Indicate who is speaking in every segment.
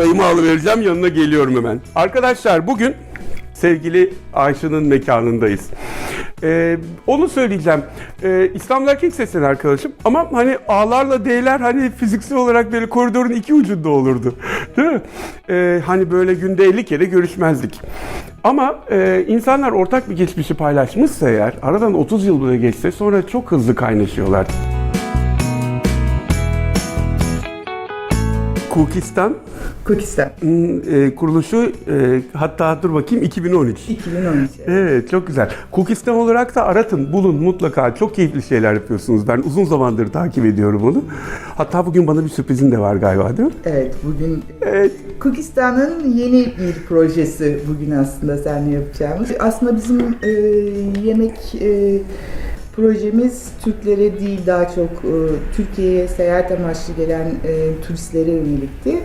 Speaker 1: çayımı alıvereceğim yanına geliyorum hemen. Arkadaşlar bugün sevgili Ayşe'nin mekanındayız. Ee, onu söyleyeceğim. Ee, İstanbul Erkek Sesleri arkadaşım ama hani A'larla D'ler hani fiziksel olarak böyle koridorun iki ucunda olurdu. Değil mi? Ee, hani böyle günde 50 kere görüşmezdik. Ama e, insanlar ortak bir geçmişi paylaşmışsa eğer aradan 30 yıl bile geçse sonra çok hızlı kaynaşıyorlar. Kukistan
Speaker 2: Kukistan.
Speaker 1: e, kuruluşu e, hatta dur bakayım 2013.
Speaker 2: 2013.
Speaker 1: Evet çok güzel. Kukistan olarak da aratın, bulun mutlaka. Çok keyifli şeyler yapıyorsunuz. Ben uzun zamandır takip ediyorum onu. Hatta bugün bana bir sürprizin de var galiba değil mi?
Speaker 2: Evet bugün
Speaker 1: Evet.
Speaker 2: Kukistan'ın yeni bir projesi bugün aslında seninle yapacağımız. Aslında bizim e, yemek e, projemiz Türklere değil daha çok e, Türkiye'ye seyahat amaçlı gelen e, turistlere yönelikti.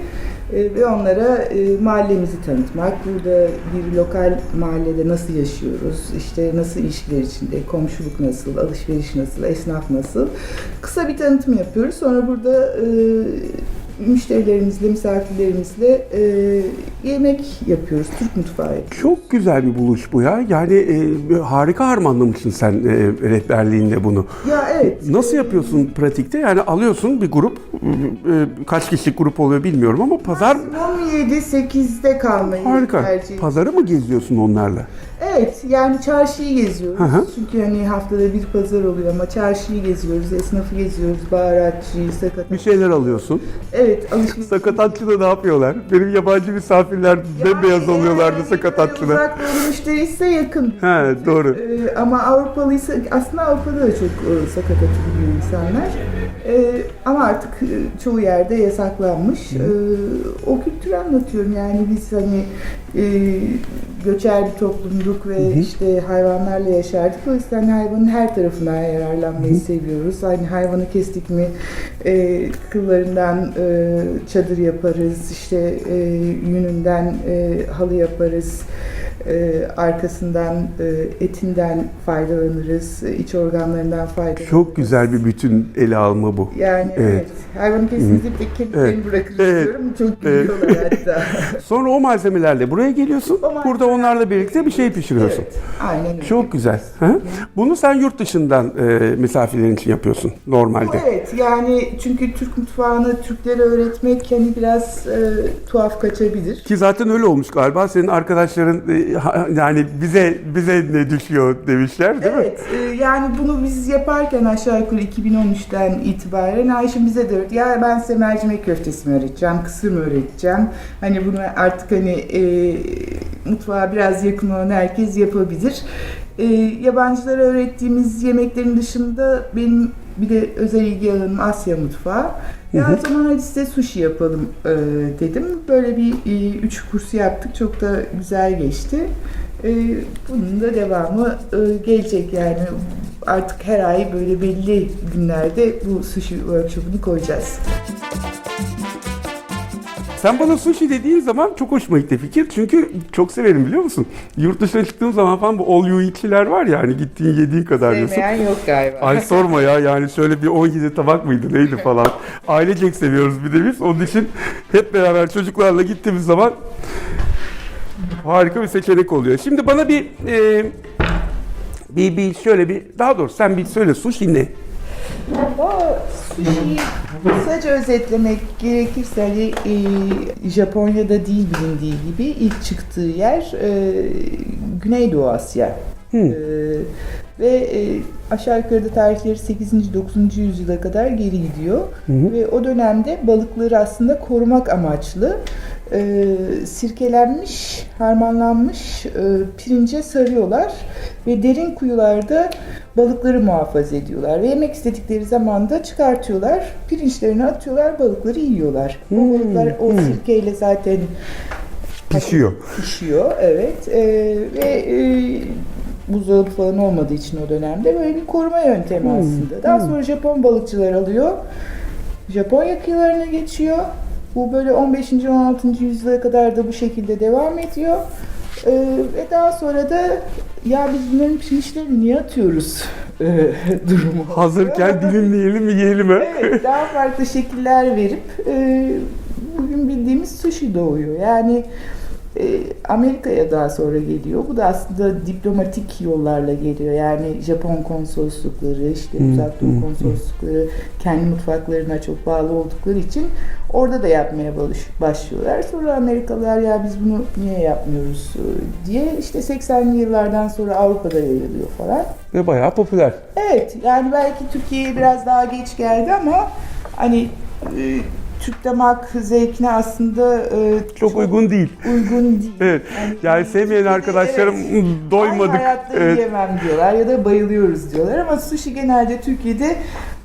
Speaker 2: E, ve onlara e, mahallemizi tanıtmak, burada bir lokal mahallede nasıl yaşıyoruz, işte nasıl ilişkiler içinde, komşuluk nasıl, alışveriş nasıl, esnaf nasıl. Kısa bir tanıtım yapıyoruz. Sonra burada e, müşterilerimizle, misafirlerimizle e, yemek yapıyoruz. Türk mutfağı yapıyoruz.
Speaker 1: Çok güzel bir buluş bu ya. Yani e, harika harmanlamışsın sen e, rehberliğinde bunu.
Speaker 2: Ya evet.
Speaker 1: Nasıl yapıyorsun pratikte? Yani alıyorsun bir grup, e, kaç kişilik grup oluyor bilmiyorum ama pazar
Speaker 2: 17-8'de kalmayı
Speaker 1: harika.
Speaker 2: tercih.
Speaker 1: Pazarı mı geziyorsun onlarla?
Speaker 2: Evet yani çarşıyı geziyoruz.
Speaker 1: Hı hı.
Speaker 2: Çünkü hani haftada bir pazar oluyor ama çarşıyı geziyoruz, esnafı geziyoruz, baharatçıyı, sakat.
Speaker 1: Bir şeyler alıyorsun.
Speaker 2: Evet alışveriş.
Speaker 1: Sakatatçıda ne yapıyorlar? Benim yabancı misafirler
Speaker 2: Yani
Speaker 1: oluyorlardı
Speaker 2: eğer
Speaker 1: sakatatçıda.
Speaker 2: Uzak doğru müşteri ise yakın.
Speaker 1: He doğru.
Speaker 2: Ee, ama Avrupalıysa aslında Avrupa'da da çok e, sakatat biliyor insanlar. Ee, ama artık e, çoğu yerde yasaklanmış. Ee, o kültürü anlatıyorum yani biz hani e, göçer bir toplumduk ve işte hayvanlarla yaşardık. O yüzden hayvanın her tarafından yararlanmayı seviyoruz. Hani hayvanı kestik mi e, kıllarından e, çadır yaparız, işte e, yününden e, halı yaparız. E, arkasından e, etinden faydalanırız, e, iç organlarından faydalanırız.
Speaker 1: Çok güzel bir bütün ele alma bu.
Speaker 2: Yani evet.
Speaker 1: Evet.
Speaker 2: Hayvanı kesinlikle tek kemiklerini
Speaker 1: Evet.
Speaker 2: bırakırız
Speaker 1: Evet.
Speaker 2: diyorum. Çok gülüyorlar hatta.
Speaker 1: Sonra o malzemelerle buraya geliyorsun.
Speaker 2: O
Speaker 1: Burada onlarla birlikte bir şey pişiriyorsun.
Speaker 2: evet. Aynen öyle.
Speaker 1: Çok güzel. Hı? Bunu sen yurt dışından e, misafirlerin için yapıyorsun normalde.
Speaker 2: Evet yani çünkü Türk mutfağını Türklere öğretmek hani biraz e, tuhaf kaçabilir.
Speaker 1: Ki zaten öyle olmuş galiba. Senin arkadaşların e, ha- yani bize bize ne düşüyor demişler değil mi?
Speaker 2: Evet, e, yani bunu biz yaparken aşağı yukarı 2013'ten itibaren Ayşe bize de. Ya ben size mercimek köftesi mi öğreteceğim, kısır mı öğreteceğim? Hani bunu artık hani e, mutfağa biraz yakın olan herkes yapabilir. E, yabancılara öğrettiğimiz yemeklerin dışında benim bir de özel ilgi alanım Asya mutfağı. Ya o zaman hadi size sushi yapalım e, dedim. Böyle bir e, üç kursu yaptık. Çok da güzel geçti. E, bunun da devamı e, gelecek yani. Artık her ay böyle belli günlerde bu sushi workshop'unu koyacağız.
Speaker 1: Sen bana sushi dediğin zaman çok hoşuma gitti fikir. Çünkü çok severim biliyor musun? Yurt dışına çıktığım zaman falan bu all you eat'çiler var ya hani gittiğin yediğin kadar yiyorsun.
Speaker 2: Sevmeyen yok galiba.
Speaker 1: Ay sorma ya yani şöyle bir 17 tabak mıydı neydi falan. Ailecek seviyoruz bir de biz. Onun için hep beraber çocuklarla gittiğimiz zaman harika bir seçenek oluyor. Şimdi bana bir e, bir, bir şöyle bir daha doğrusu sen bir söyle sushi ne?
Speaker 2: O sushi'yi kısaca özetlemek gerekirse hani, e, Japonya'da değil bilindiği gibi ilk çıktığı yer e, Güneydoğu Asya. E, ve e, aşağı yukarıda tarihleri 8. 9. yüzyıla kadar geri gidiyor. Ve o dönemde balıkları aslında korumak amaçlı e, sirkelenmiş, harmanlanmış e, pirince sarıyorlar ve derin kuyularda balıkları muhafaza ediyorlar ve yemek istedikleri zaman da çıkartıyorlar, pirinçlerini atıyorlar, balıkları yiyorlar. O balıklar o sirkeyle zaten
Speaker 1: Pişiyor.
Speaker 2: pişiyor, evet. E, ve e, buzdolabı falan olmadığı için o dönemde böyle bir koruma yöntemi aslında. Daha sonra Japon balıkçılar alıyor, Japonya kıyılarına geçiyor. Bu böyle 15. 16. yüzyıla kadar da bu şekilde devam ediyor. Ee, ve daha sonra da ya biz bunların pirinçlerini niye atıyoruz e, durumu.
Speaker 1: Hazırken dilimleyelim mi yiyelim mi?
Speaker 2: Evet, daha farklı şekiller verip e, bugün bildiğimiz sushi doğuyor. Yani e, Amerika'ya daha sonra geliyor. Bu da aslında diplomatik yollarla geliyor. Yani Japon konsoloslukları, işte uzak doğu
Speaker 1: hmm,
Speaker 2: konsoloslukları kendi mutfaklarına çok bağlı oldukları için orada da yapmaya baş- başlıyorlar. Sonra Amerikalılar ya biz bunu niye yapmıyoruz diye işte 80'li yıllardan sonra Avrupa'da yayılıyor falan.
Speaker 1: Ve bayağı popüler.
Speaker 2: Evet yani belki Türkiye'ye biraz daha geç geldi ama hani e, Türk damak zevkine aslında e,
Speaker 1: Çok, uygun değil.
Speaker 2: uygun değil.
Speaker 1: Evet. Yani sevmeyen
Speaker 2: Türkiye'de,
Speaker 1: arkadaşlarım
Speaker 2: evet,
Speaker 1: doymadık.
Speaker 2: Ay hayatta
Speaker 1: Evet.
Speaker 2: yiyemem diyorlar ya da bayılıyoruz diyorlar ama sushi genelde Türkiye'de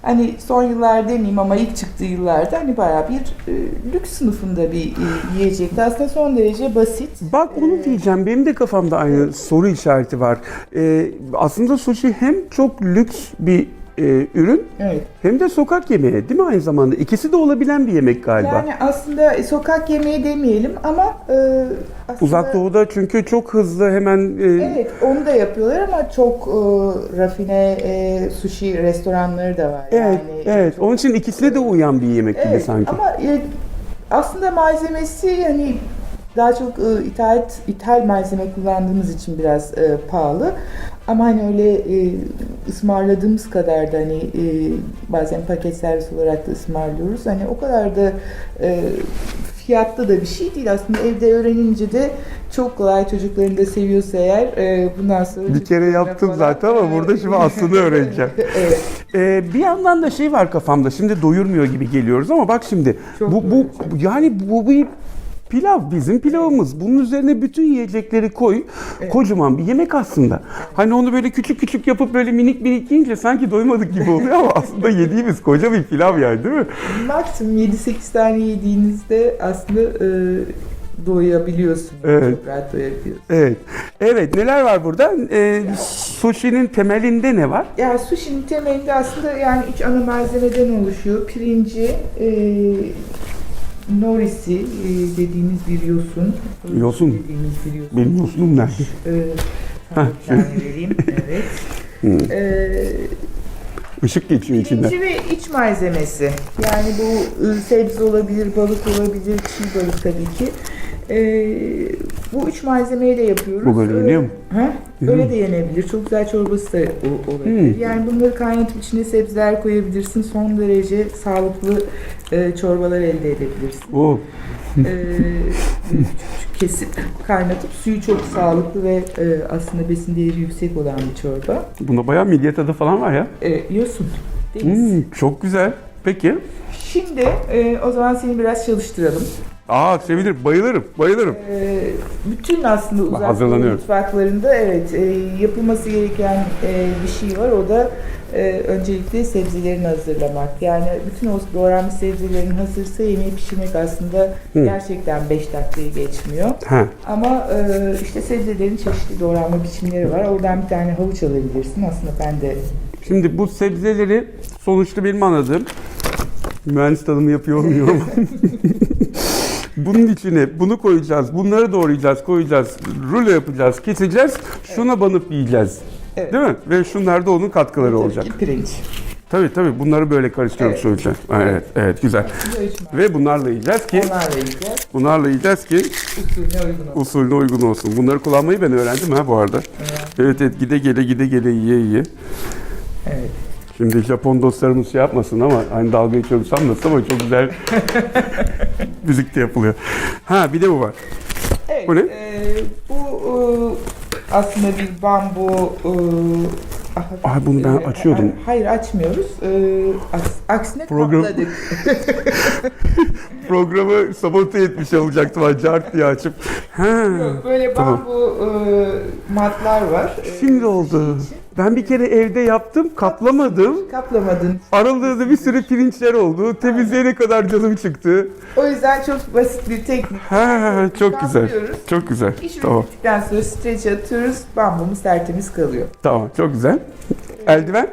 Speaker 2: hani son yıllar demeyeyim ama ilk çıktığı yıllarda hani bayağı bir e, lüks sınıfında bir e, yiyecekti. Aslında son derece basit.
Speaker 1: Bak onu diyeceğim. Benim de kafamda aynı soru işareti var. Ee, aslında sushi hem çok lüks bir e, ürün
Speaker 2: Evet.
Speaker 1: hem de sokak yemeği değil mi aynı zamanda? İkisi de olabilen bir yemek galiba.
Speaker 2: Yani aslında sokak yemeği demeyelim ama e, aslında,
Speaker 1: Uzak Doğu'da çünkü çok hızlı hemen e,
Speaker 2: Evet onu da yapıyorlar ama çok e, rafine e, sushi restoranları da var.
Speaker 1: evet,
Speaker 2: yani
Speaker 1: evet. Onun için ikisine de uyan bir yemek gibi
Speaker 2: Evet
Speaker 1: sanki.
Speaker 2: ama e, aslında malzemesi hani daha çok e, ithal, ithal malzeme kullandığımız için biraz e, pahalı. Ama hani öyle e, ısmarladığımız kadar da hani e, bazen paket servis olarak da ısmarlıyoruz. Hani o kadar da e, fiyatta da bir şey değil aslında evde öğrenince de çok kolay çocukların da seviyorsa eğer e, bundan sonra
Speaker 1: Bir kere yaptım
Speaker 2: falan-
Speaker 1: zaten ama burada şimdi aslını öğreneceğim.
Speaker 2: evet.
Speaker 1: Ee, bir yandan da şey var kafamda. Şimdi doyurmuyor gibi geliyoruz ama bak şimdi
Speaker 2: Çok
Speaker 1: bu bu yani bu bir pilav bizim pilavımız. Bunun üzerine bütün yiyecekleri koy. Kocaman bir yemek aslında. Hani onu böyle küçük küçük yapıp böyle minik minik yiyince sanki doymadık gibi oluyor ama aslında yediğimiz koca bir pilav yani değil mi?
Speaker 2: Maksimum 7-8 tane yediğinizde aslında e, doyabiliyorsun.
Speaker 1: Evet.
Speaker 2: Çok rahat doyabiliyorsun.
Speaker 1: Evet. Evet neler var burada? Ee, sushi'nin temelinde ne var?
Speaker 2: Ya sushi'nin temelinde aslında yani üç ana malzemeden oluşuyor. Pirinci, e, norisi e, dediğimiz bir yosun.
Speaker 1: Yosun.
Speaker 2: Dediğimiz bir yosun.
Speaker 1: Benim yosunum nerede?
Speaker 2: E, sana bir tane vereyim. Evet.
Speaker 1: Hmm.
Speaker 2: E,
Speaker 1: Işık geçiyor içinden.
Speaker 2: Pirinci ve iç malzemesi. Yani bu e, sebze olabilir, balık olabilir, çiğ balık tabii ki. E, bu üç malzemeyle yapıyoruz.
Speaker 1: Bu böyle yeniyor mu?
Speaker 2: Ha? Öyle de yenebilir. Çok güzel çorbası da o- olabilir.
Speaker 1: Hmm.
Speaker 2: Yani bunları kaynatıp içine sebzeler koyabilirsin. Son derece sağlıklı e, çorbalar elde edebilirsin.
Speaker 1: Oo.
Speaker 2: E, küçük kesip kaynatıp suyu çok sağlıklı ve e, aslında besin değeri yüksek olan bir çorba.
Speaker 1: Bunda bayağı midye tadı falan var ya.
Speaker 2: E, yosun. Deniz.
Speaker 1: Hmm, çok güzel. Peki.
Speaker 2: Şimdi e, o zaman seni biraz çalıştıralım.
Speaker 1: Aa sevinirim, bayılırım, bayılırım.
Speaker 2: E, bütün aslında uzak doğu
Speaker 1: hazırlanıyorum.
Speaker 2: mutfaklarında evet e, yapılması gereken e, bir şey var. O da e, öncelikle sebzelerini hazırlamak. Yani bütün o doğranmış sebzelerin hazırsa yemeği pişirmek aslında gerçekten 5 dakikayı geçmiyor.
Speaker 1: Ha,
Speaker 2: Ama e, işte sebzelerin çeşitli doğranma biçimleri var. Oradan bir tane havuç alabilirsin. Aslında ben de
Speaker 1: şimdi bu sebzeleri sonuçta benim anladığım mühendis tanımı yapıyor olmuyorum. Bunun içine bunu koyacağız, bunları doğrayacağız, koyacağız, rulo yapacağız, keseceğiz, şuna banıp yiyeceğiz.
Speaker 2: Evet.
Speaker 1: Değil mi? Ve şunlar da onun katkıları
Speaker 2: tabii
Speaker 1: olacak.
Speaker 2: ki pirinç.
Speaker 1: Tabii tabii bunları böyle karıştırıp
Speaker 2: Evet.
Speaker 1: söyleyeceğiz. Evet, evet güzel. Ve bunlarla yiyeceğiz ki,
Speaker 2: Onlarla yiyeceğiz.
Speaker 1: bunlarla yiyeceğiz ki
Speaker 2: Usulüne uygun olsun.
Speaker 1: usulüne uygun olsun. Bunları kullanmayı ben öğrendim ha bu arada. Evet evet gide gele gide gele yiye yiye.
Speaker 2: Evet.
Speaker 1: Şimdi Japon dostlarımız şey yapmasın ama hani dalga geçiyorum sanmasın ama çok güzel müzik de yapılıyor. Ha bir de bu var.
Speaker 2: Evet,
Speaker 1: Bu ne?
Speaker 2: e, bu e, aslında bir bambu e, ah,
Speaker 1: Ay, bunu ben
Speaker 2: e,
Speaker 1: açıyordum.
Speaker 2: ha- Hayır açmıyoruz. E, aks- aksine
Speaker 1: Program-
Speaker 2: kapladık.
Speaker 1: Programı sabote etmiş olacaktım ha cart diye açıp. Ha,
Speaker 2: Yok, Böyle
Speaker 1: Tamam.
Speaker 2: bambu e, matlar var. E,
Speaker 1: şimdi oldu. Ben bir kere evde yaptım, kaplamadım.
Speaker 2: Kaplamadın.
Speaker 1: Aralığı da bir sürü pirinçler oldu. Temizleyene kadar canım çıktı.
Speaker 2: O yüzden çok basit bir teknik.
Speaker 1: Ha, çok güzel.
Speaker 2: Kaplıyoruz.
Speaker 1: Çok güzel.
Speaker 2: İş
Speaker 1: Tamam.
Speaker 2: bittikten sonra streçe atıyoruz. Bambumuz tertemiz kalıyor.
Speaker 1: Tamam, çok güzel. Eldiven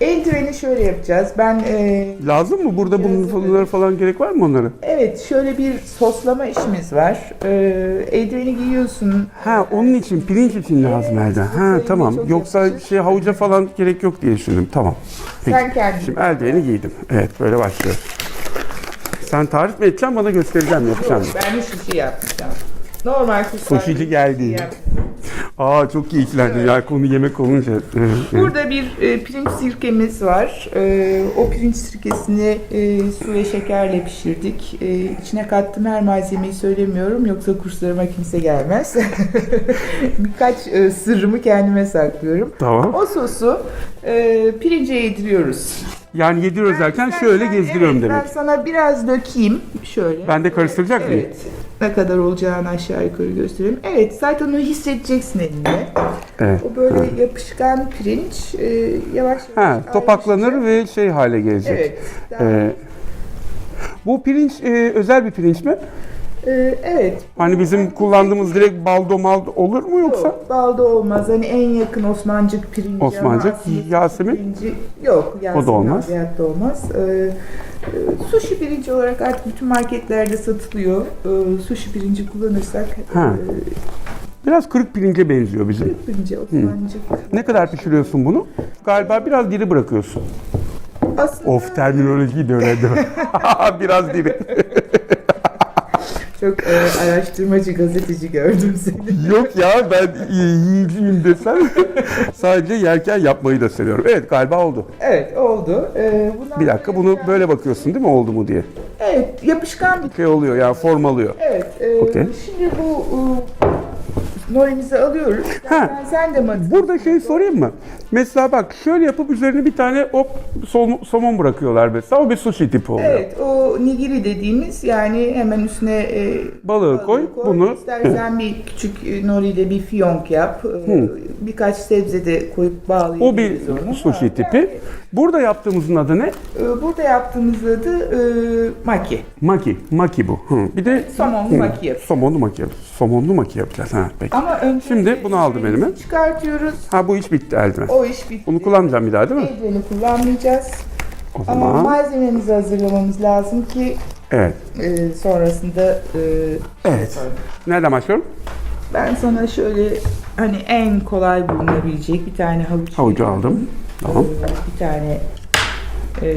Speaker 2: Eldiveni şöyle yapacağız. Ben e,
Speaker 1: lazım mı? Burada bunun bunlara falan gerek var mı onlara?
Speaker 2: Evet, şöyle bir soslama işimiz var. Ee, eldiveni giyiyorsun.
Speaker 1: Ha onun için pirinç için lazım eldiven. Ha tamam.
Speaker 2: çok
Speaker 1: Yoksa
Speaker 2: yapışır.
Speaker 1: şey havuca falan gerek yok diye düşündüm. Tamam. Peki.
Speaker 2: Sen kendin.
Speaker 1: Şimdi eldiveni giydim. Evet böyle başlıyor. Sen tarif mi edeceksin bana göstereceğim yapacağım.
Speaker 2: Ben de sushi yapmayacağım. Normal kuşlar.
Speaker 1: Sushici geldi.
Speaker 2: Yap-
Speaker 1: Aa çok keyiflendim ya konu yemek olunca. Evet, evet.
Speaker 2: Burada bir e, pirinç sirkemiz var. E, o pirinç sirkesini e, su ve şekerle pişirdik. E, içine kattığım her malzemeyi söylemiyorum yoksa kurslarıma kimse gelmez. Birkaç e, sırrımı kendime saklıyorum.
Speaker 1: Tamam.
Speaker 2: O sosu e, pirince yediriyoruz.
Speaker 1: Yani yediriyoruz derken şöyle gezdiriyorum
Speaker 2: evet,
Speaker 1: demek.
Speaker 2: Ben sana biraz dökeyim. Şöyle.
Speaker 1: Ben de karıştıracak mıyım?
Speaker 2: Evet. Ne kadar olacağını aşağı yukarı göstereyim. Evet zaten onu hissedeceksin elinde.
Speaker 1: Evet.
Speaker 2: O böyle yapışkan pirinç e, yavaş
Speaker 1: Ha,
Speaker 2: yavaş
Speaker 1: topaklanır
Speaker 2: ayrışacak.
Speaker 1: ve şey hale gelecek.
Speaker 2: Evet. daha-
Speaker 1: Ee, bu pirinç e, özel bir pirinç mi?
Speaker 2: E, evet.
Speaker 1: Hani bizim kullandığımız direkt baldo maldo olur mu yoksa?
Speaker 2: Yok, balda olmaz. Hani en yakın Osmancık pirinci.
Speaker 1: Osmancık,
Speaker 2: ama aslında
Speaker 1: Yasemin?
Speaker 2: Pirinci, yok. Yasemin
Speaker 1: O da olmaz.
Speaker 2: Hayatta olmaz. E, e, sushi pirinci olarak artık bütün marketlerde satılıyor. E, sushi pirinci kullanırsak
Speaker 1: Ha.
Speaker 2: e,
Speaker 1: Biraz kırık pirince benziyor bizim.
Speaker 2: pirinci Osmancık.
Speaker 1: Ne kadar pişiriyorsun bunu? Galiba biraz diri bırakıyorsun.
Speaker 2: Aslında
Speaker 1: Of terminolojiyi de mi? biraz diri.
Speaker 2: çok e, araştırmacı gazeteci gördüm seni.
Speaker 1: Yok ya ben yiyiciyim desem sadece yerken yapmayı da seviyorum. Evet galiba oldu.
Speaker 2: Evet oldu. E, bundan
Speaker 1: Bir dakika bunu böyle bakıyorsun değil mi oldu mu diye.
Speaker 2: Evet yapışkan bir
Speaker 1: Şey oluyor yani form alıyor.
Speaker 2: Evet. e,
Speaker 1: Okey.
Speaker 2: Şimdi bu e, norimizi alıyoruz.
Speaker 1: Ha.
Speaker 2: Sen, sen de marinesi
Speaker 1: Burada şey sorayım mı? Mesela bak şöyle yapıp üzerine bir tane hop som- somon bırakıyorlar mesela. O bir sushi tipi oluyor.
Speaker 2: Evet, o nigiri dediğimiz yani hemen üstüne e,
Speaker 1: Balığı koy, bunu-
Speaker 2: İstersen bir küçük e, noriyle bir fiyonk yap. E, birkaç sebze de koyup bağlayabiliriz
Speaker 1: O bir
Speaker 2: onu.
Speaker 1: sushi
Speaker 2: Ha,
Speaker 1: tipi.
Speaker 2: yani,
Speaker 1: Burada yaptığımızın adı ne?
Speaker 2: e, burada yaptığımız adı e, maki.
Speaker 1: Maki. Maki bu. Hı. Bir de
Speaker 2: Somonlu
Speaker 1: Hı.
Speaker 2: maki yapıyoruz.
Speaker 1: Somonlu maki yapacağız. Somonlu maki yapacağız. Ha, peki.
Speaker 2: Ama önce
Speaker 1: Şimdi bunu aldım elime.
Speaker 2: Çıkartıyoruz.
Speaker 1: Ha bu iş bitti eldiven.
Speaker 2: O iş bitti.
Speaker 1: Bunu kullanmayacağım bir daha değil mi?
Speaker 2: Eldiveni kullanmayacağız.
Speaker 1: O
Speaker 2: Ama
Speaker 1: zaman.
Speaker 2: malzememizi hazırlamamız lazım ki
Speaker 1: Evet.
Speaker 2: e, sonrasında e,
Speaker 1: Evet. Nereden başlıyorum?
Speaker 2: ben sana şöyle hani en kolay bulunabilecek bir tane havuç
Speaker 1: Havucu
Speaker 2: veriyorum.
Speaker 1: aldım. Tamam.
Speaker 2: Ee, bir tane e,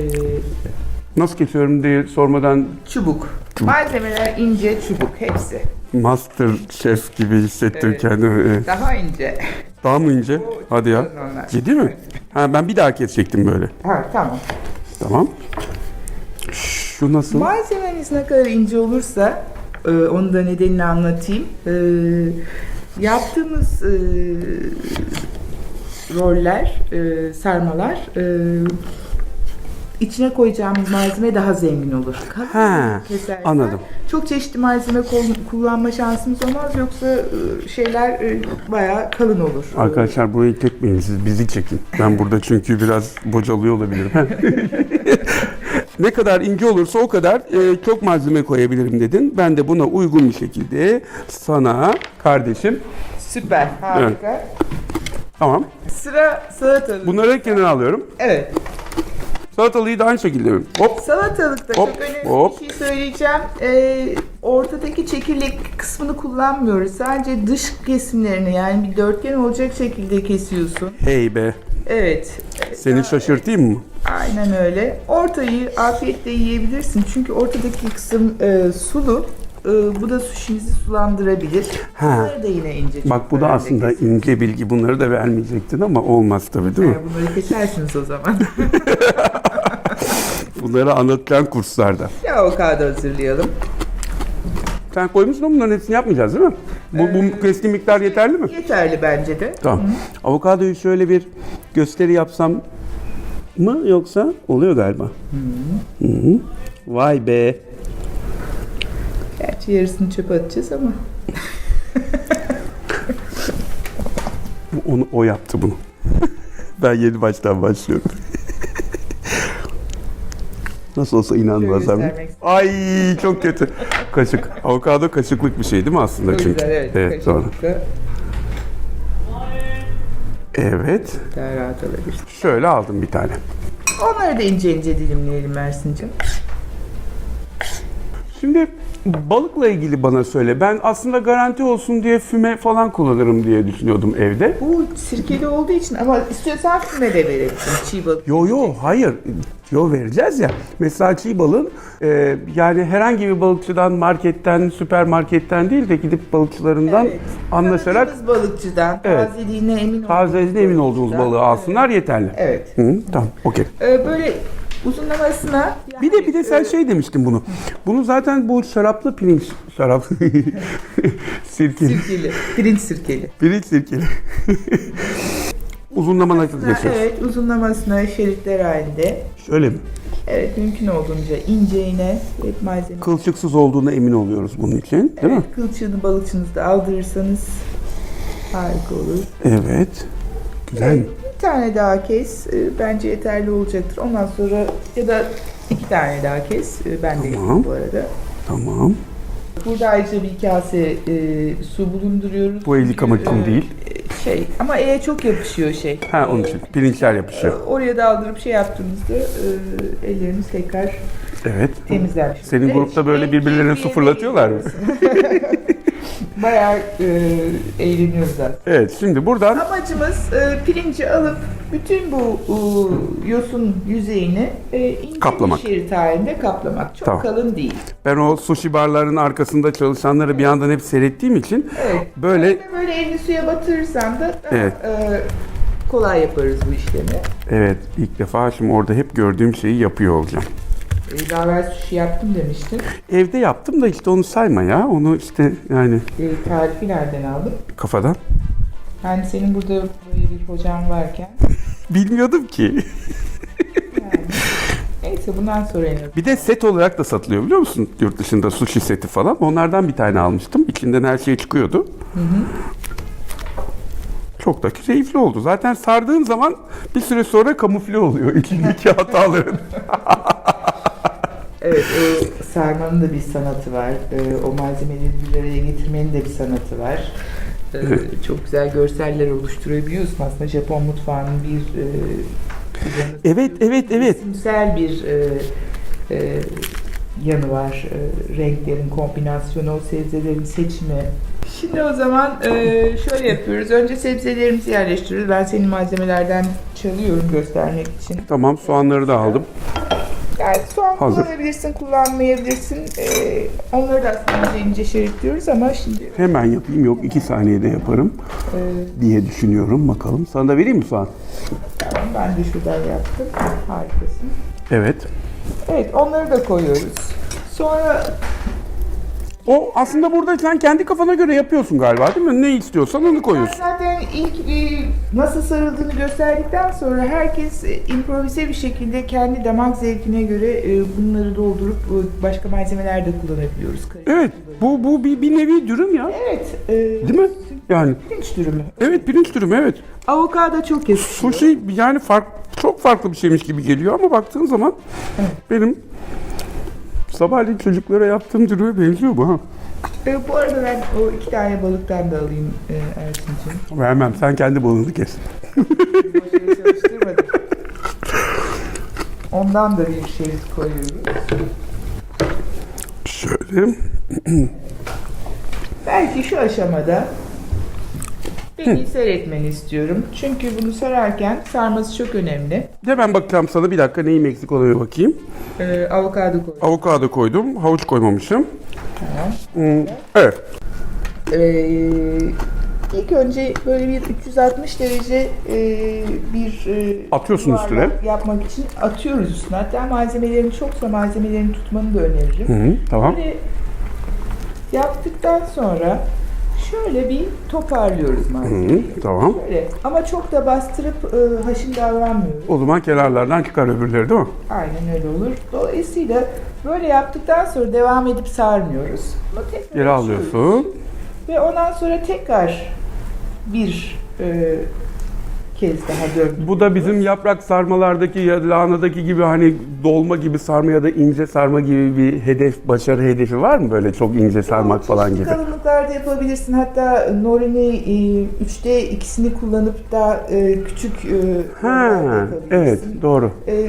Speaker 1: Nasıl kesiyorum diye sormadan
Speaker 2: çubuk. Malzemeler ince çubuk hepsi.
Speaker 1: Master chef gibi hissettim
Speaker 2: Evet.
Speaker 1: kendimi.
Speaker 2: Daha ince.
Speaker 1: Daha mı ince? Hadi ya.
Speaker 2: Onlar.
Speaker 1: Ciddi mi? Ha ben bir daha kesecektim böyle.
Speaker 2: Ha tamam.
Speaker 1: Tamam. Şu nasıl?
Speaker 2: Malzemeniz ne kadar ince olursa e, onu da nedenini anlatayım. E, yaptığımız e, roller, e, sarmalar e, içine koyacağımız malzeme daha zengin olur.
Speaker 1: Ha,
Speaker 2: kesersen
Speaker 1: anladım.
Speaker 2: Çok çeşitli malzeme kullanma şansımız olmaz yoksa e, şeyler e, bayağı kalın olur.
Speaker 1: Arkadaşlar burayı çekmeyin siz bizi çekin. Ben burada çünkü biraz bocalıyor olabilirim. ne kadar ince olursa o kadar e, çok malzeme koyabilirim dedin. Ben de buna uygun bir şekilde sana kardeşim
Speaker 2: Süper, harika.
Speaker 1: tamam.
Speaker 2: Sıra salatalık.
Speaker 1: Bunları kenara alıyorum.
Speaker 2: Evet.
Speaker 1: Salatalıyı da aynı şekilde mi? Hop.
Speaker 2: Salatalıkta
Speaker 1: Hop,
Speaker 2: çok önemli
Speaker 1: hop.
Speaker 2: bir şey söyleyeceğim. Ee, ortadaki çekirdek kısmını kullanmıyoruz. Sadece dış kesimlerini yani bir dörtgen olacak şekilde kesiyorsun.
Speaker 1: Hey be.
Speaker 2: Evet.
Speaker 1: Seni şaşırtayım mı?
Speaker 2: Aynen öyle. Ortayı afiyetle yiyebilirsin. Çünkü ortadaki kısım e, sulu. E, bu da suşinizi sulandırabilir.
Speaker 1: Ha.
Speaker 2: Bunları da yine ince.
Speaker 1: Bak bu da
Speaker 2: çubuklarla
Speaker 1: aslında
Speaker 2: kesin.
Speaker 1: ince bilgi. Bunları da vermeyecektin ama olmaz tabii değil mi?
Speaker 2: Yani bunları kesersiniz o zaman.
Speaker 1: Bunları anlatılan kurslarda.
Speaker 2: ya avokado hazırlayalım.
Speaker 1: Sen koymuşsun ama bunların hepsini yapmayacağız değil mi? Bu, bu kestiğin miktar yeterli mi?
Speaker 2: Yeterli bence de.
Speaker 1: Tamam. Avokadoyu şöyle bir gösteri yapsam mı yoksa oluyor galiba. Hı hı. Vay be.
Speaker 2: Gerçi yarısını çöpe atacağız ama.
Speaker 1: Bu- Onu, o yaptı bunu. ben yeni baştan başlıyorum. Nasıl olsa inanmaz
Speaker 2: Şöyle
Speaker 1: abi.
Speaker 2: göstermek istedim.
Speaker 1: Ay çok kötü. Kaşık. Avokado kaşıklık bir şey değil mi aslında
Speaker 2: O
Speaker 1: çünkü?
Speaker 2: yüzden evet.
Speaker 1: evet doğru. Evet.
Speaker 2: Daha rahat olabilir.
Speaker 1: Şöyle aldım bir tane.
Speaker 2: Onları da ince ince dilimleyelim Ersin'cim.
Speaker 1: Şimdi balıkla ilgili bana söyle. Ben aslında garanti olsun diye füme falan kullanırım diye düşünüyordum evde.
Speaker 2: Bu sirkeli olduğu için ama istiyorsan füme de verebilirsin çiğ balık.
Speaker 1: Yo yo hayır. Yo vereceğiz ya. Mesela çiğ balığın e, yani herhangi bir balıkçıdan, marketten, süpermarketten değil de gidip balıkçılarından
Speaker 2: Evet.
Speaker 1: anlaşarak
Speaker 2: Tanıdığımız balıkçıdan
Speaker 1: Evet.
Speaker 2: tazeliğine emin
Speaker 1: tazeliğine emin
Speaker 2: balıkçıdan.
Speaker 1: balığı alsınlar yeterli.
Speaker 2: Evet.
Speaker 1: Hı, tamam, okey.
Speaker 2: Ee, böyle uzunlamasına
Speaker 1: Bir de bir de sen
Speaker 2: e,
Speaker 1: şey demiştin bunu. Bunu zaten bu şaraplı pirinç, şarap sirkeli,
Speaker 2: sirkeli, pirinç sirkeli.
Speaker 1: pirinç sirkeli. Uzunlama nasıl geçiyor?
Speaker 2: Evet, uzunlamasına şeritler halinde.
Speaker 1: Şöyle mi?
Speaker 2: Evet, mümkün olduğunca inceğine hep malzeme.
Speaker 1: Kılçıksız olduğuna emin oluyoruz bunun için, değil mi?
Speaker 2: Evet, kılçığını balıkçınızda aldırırsanız harika olur.
Speaker 1: Evet. Güzel.
Speaker 2: Bir tane daha kes, e, bence yeterli olacaktır. Ondan sonra ya da iki tane daha kes. E, Ben de
Speaker 1: Tamam.
Speaker 2: yapayım bu arada.
Speaker 1: Tamam.
Speaker 2: Burada ayrıca bir kase e, su bulunduruyoruz.
Speaker 1: Bu el yıkamak için
Speaker 2: E,
Speaker 1: değil.
Speaker 2: Şey ama ele çok yapışıyor şey.
Speaker 1: Ha onun için. Pirinçler yapışıyor.
Speaker 2: Oraya daldırıp şey yaptığımızda e, elleriniz tekrar
Speaker 1: Evet.
Speaker 2: temizlenmiş.
Speaker 1: Senin grupta böyle
Speaker 2: keyifli
Speaker 1: su fırlatıyorlar mı?
Speaker 2: Bayağı e, eğleniyoruz aslında.
Speaker 1: Evet şimdi buradan
Speaker 2: Amacımız e, pirinci alıp bütün bu e, yosun yüzeyini e, ince
Speaker 1: Kaplamak.
Speaker 2: bir şerit halinde kaplamak. Çok
Speaker 1: Tamam.
Speaker 2: kalın değil.
Speaker 1: ben o sushi barların arkasında çalışanları bir yandan hep seyrettiğim için
Speaker 2: Evet.
Speaker 1: böyle
Speaker 2: Böyle, böyle elini suya batırırsan da daha,
Speaker 1: Evet.
Speaker 2: e, kolay yaparız bu işlemi.
Speaker 1: evet ilk defa şimdi orada hep gördüğüm şeyi yapıyor olacağım.
Speaker 2: Evvel sushi yaptım demiştin.
Speaker 1: Evde yaptım da işte onu sayma ya. Onu işte yani
Speaker 2: E, tarifi nereden aldın?
Speaker 1: kafadan.
Speaker 2: Yani senin burada böyle bir hocan varken
Speaker 1: Bilmiyordum ki.
Speaker 2: yani. Neyse bundan sonra en azından.
Speaker 1: Bir de set olarak da satılıyor biliyor musun? Yurt dışında sushi seti falan. Onlardan bir tane almıştım. İçinden her şey çıkıyordu. Çok da keyifli oldu. Zaten sardığın zaman bir süre sonra kamufle oluyor içindeki hataların.
Speaker 2: Evet, o sarmanın da bir sanatı var. Ee, o malzemeleri bir araya getirmenin de bir sanatı var. Ee, çok güzel görseller oluşturabiliyorsun. Aslında Japon mutfağının bir e,
Speaker 1: Evet, evet, evet.
Speaker 2: resimsel bir e, e, yanı var. E, renklerin kombinasyonu, o sebzelerin seçimi. Şimdi o zaman e, şöyle yapıyoruz. Önce sebzelerimizi yerleştiriyoruz. Ben senin malzemelerden çalıyorum göstermek için.
Speaker 1: Tamam soğanları da aldım.
Speaker 2: Yani soğan
Speaker 1: Hazır.
Speaker 2: kullanabilirsin, kullanmayabilirsin. Ee, onları da aslında ince ince şeritliyoruz ama şimdi
Speaker 1: Hemen yapayım. Yok iki saniyede yaparım
Speaker 2: e,
Speaker 1: diye düşünüyorum. Bakalım. Sana da vereyim mi soğan?
Speaker 2: tamam ben de şuradan yaptım. Harikasın.
Speaker 1: Evet.
Speaker 2: Evet onları da koyuyoruz. Sonra
Speaker 1: O aslında burada sen kendi kafana göre yapıyorsun galiba değil mi? Ne istiyorsan onu
Speaker 2: ben
Speaker 1: koyuyorsun.
Speaker 2: zaten ilk e, nasıl sarıldığını gösterdikten sonra herkes e, improvize bir şekilde kendi damak zevkine göre e, bunları doldurup e, başka malzemeler de kullanabiliyoruz.
Speaker 1: Evet. Bu bu bir, bir nevi dürüm ya.
Speaker 2: Evet. E,
Speaker 1: Değil mi? Yani
Speaker 2: Pirinç dürümü.
Speaker 1: evet pirinç dürüm evet.
Speaker 2: Avokado çok yakışıyor.
Speaker 1: Sushi yani fark, çok farklı bir şeymiş gibi geliyor ama baktığın zaman benim sabahleyin çocuklara yaptığım dürüme benziyor bu ha.
Speaker 2: E, bu arada ben o iki tane balıktan da alayım e, Ersin'cim.
Speaker 1: Vermem sen kendi balığını kes.
Speaker 2: Boşuna çalıştırmadım. Ondan da bir şey koyuyoruz.
Speaker 1: Şöyle.
Speaker 2: Belki şu aşamada beni seyretmeni istiyorum. Çünkü bunu sararken sarması çok önemli.
Speaker 1: Hemen bakacağım sana bir dakika neyim eksik bir bakayım.
Speaker 2: E, avokado koy.
Speaker 1: Avokado koydum. Havuç koymamışım.
Speaker 2: Tamam.
Speaker 1: Hmm, Evet.
Speaker 2: E, ilk önce böyle bir 360 derece e, bir e,
Speaker 1: Atıyorsun üstüne.
Speaker 2: yapmak için atıyoruz üstüne. Hatta malzemelerin çoksa malzemelerini tutmanı da öneririm.
Speaker 1: Hı hı, tamam.
Speaker 2: Böyle yaptıktan sonra şöyle bir toparlıyoruz malzemeyi.
Speaker 1: hı, tamam.
Speaker 2: Böyle. Ama çok da bastırıp e, haşin davranmıyoruz.
Speaker 1: O zaman kenarlardan çıkar öbürleri değil mi?
Speaker 2: Aynen öyle olur. Dolayısıyla böyle yaptıktan sonra devam edip sarmıyoruz. Bunu tekrar
Speaker 1: Geri alıyorsun.
Speaker 2: Ve ondan sonra tekrar bir e, kez daha döndürüyoruz.
Speaker 1: Bu da bizim yaprak sarmalardaki ya lahanadaki gibi hani dolma gibi sarma ya da ince sarma gibi bir hedef, başarı hedefi var mı böyle çok ince sarmak falan gibi?
Speaker 2: kalınlıklarda yapabilirsin. Hatta Norin'i e, 3'te ikisini kullanıp da e, küçük e,
Speaker 1: Ha, evet doğru.
Speaker 2: E,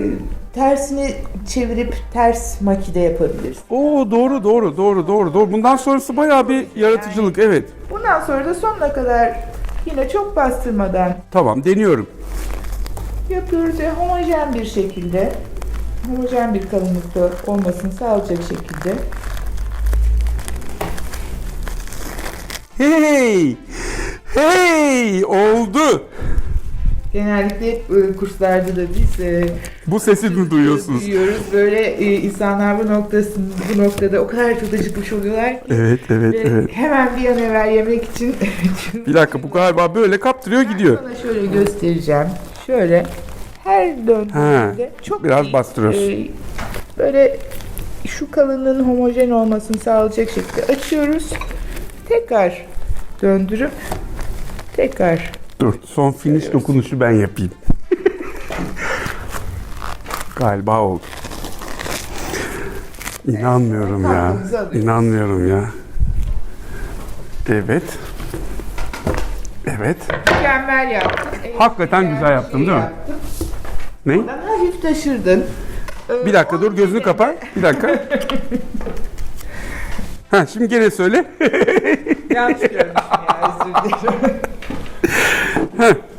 Speaker 2: tersini çevirip ters makide yapabilirsin.
Speaker 1: Oo doğru doğru doğru doğru doğru. Bundan sonrası bayağı bir yaratıcılık evet.
Speaker 2: Bundan sonra da sonuna kadar yine çok bastırmadan
Speaker 1: Tamam deniyorum.
Speaker 2: yapıyoruz ve homojen bir şekilde homojen bir kalınlıkta olmasını sağlayacak şekilde
Speaker 1: Hey! Hey! Oldu.
Speaker 2: Genellikle hep e, kurslarda da biz e,
Speaker 1: Bu sesi mi duyuyorsunuz?
Speaker 2: duyuyoruz. Böyle e, insanlar bu noktasında bu noktada o kadar çok acıkmış oluyorlar ki
Speaker 1: Evet, evet,
Speaker 2: ve
Speaker 1: evet.
Speaker 2: hemen bir an evvel yemek için
Speaker 1: Bir dakika bu galiba böyle kaptırıyor gidiyor.
Speaker 2: Sana şöyle göstereceğim. Şöyle her döndüğümde çok
Speaker 1: biraz
Speaker 2: iyi,
Speaker 1: bastırıyorsun.
Speaker 2: e, böyle şu kalınlığın homojen olmasını sağlayacak şekilde açıyoruz. Tekrar döndürüp tekrar
Speaker 1: Dur, son finish dokunuşu ben yapayım. Galiba oldu. İnanmıyorum ya. İnanmıyorum ya. Evet. Evet.
Speaker 2: mükemmel yaptın. En
Speaker 1: Hakikaten
Speaker 2: güzel
Speaker 1: yaptın,
Speaker 2: şeyi
Speaker 1: değil mi?
Speaker 2: yaptın.
Speaker 1: Ne?
Speaker 2: Oradan hafif taşırdın. Ee,
Speaker 1: Bir dakika dur gözünü kapa. Bir dakika. Ha şimdi gene söyle.
Speaker 2: Yanlış görmüşüm ya özür dilerim.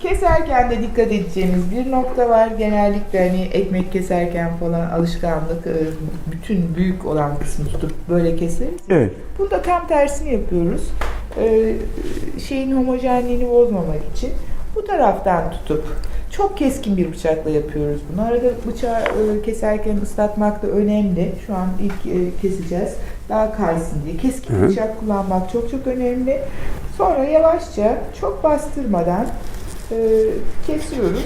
Speaker 2: Keserken de dikkat edeceğimiz bir nokta var. Genellikle hani ekmek keserken falan alışkanlık e, bütün büyük olan kısmı tutup böyle keseriz.
Speaker 1: Evet.
Speaker 2: Bunda tam tersini yapıyoruz. Ee, şeyin homojenliğini bozmamak için bu taraftan tutup çok keskin bir bıçakla yapıyoruz bunu. Arada bıçağı e, keserken ıslatmak da önemli. Şu an ilk e, keseceğiz. Daha kaysın diye. Keskin
Speaker 1: Hı.
Speaker 2: bıçak kullanmak çok çok önemli. Sonra yavaşça çok bastırmadan e, kesiyoruz.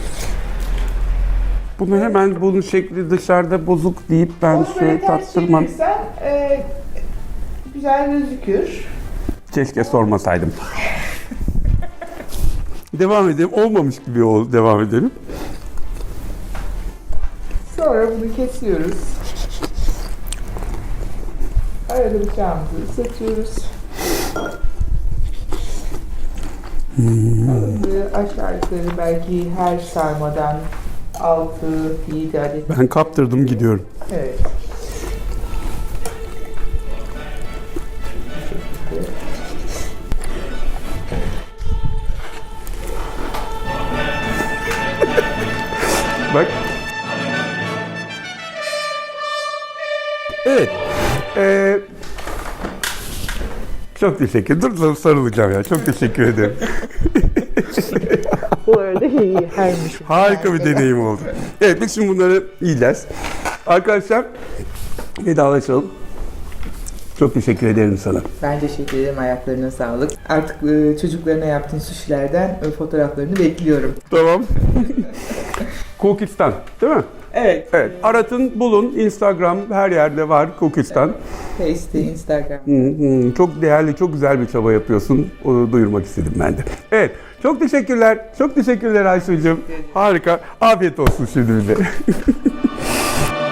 Speaker 1: Bunu hemen bunun şekli dışarıda bozuk deyip ben
Speaker 2: Onu
Speaker 1: şöyle
Speaker 2: çevirirsen e, güzel gözükür.
Speaker 1: Keşke sormasaydım. devam edelim. Olmamış gibi ol, devam edelim.
Speaker 2: Sonra bunu kesiyoruz. Bıçağımızı ısıtıyoruz. Kalınlığı aşağı yukarı belki her sarmadan 6-7 adet.
Speaker 1: Ben kaptırdım gidiyorum.
Speaker 2: Evet.
Speaker 1: Çok teşekkür Dur dur, sarılacağım ya. Çok teşekkür ederim.
Speaker 2: Bu arada iyi hermiş.
Speaker 1: Harika bir deneyim oldu. Evet biz şimdi bunları yiyeceğiz. Arkadaşlar vedalaşalım. Çok teşekkür ederim sana.
Speaker 2: Ben teşekkür ederim. Ayaklarına sağlık. Artık e, çocuklarına yaptığın sushilerden e, fotoğraflarını bekliyorum.
Speaker 1: Tamam. Kukistan değil mi?
Speaker 2: Evet.
Speaker 1: Evet. Aratın, bulun. Instagram her yerde var Kukistan.
Speaker 2: Face, Instagram.
Speaker 1: Çok değerli, çok güzel bir çaba yapıyorsun. Onu duyurmak istedim ben de. Evet. Çok teşekkürler. Çok teşekkürler Aysu'cum. Harika. Afiyet olsun şimdi bize.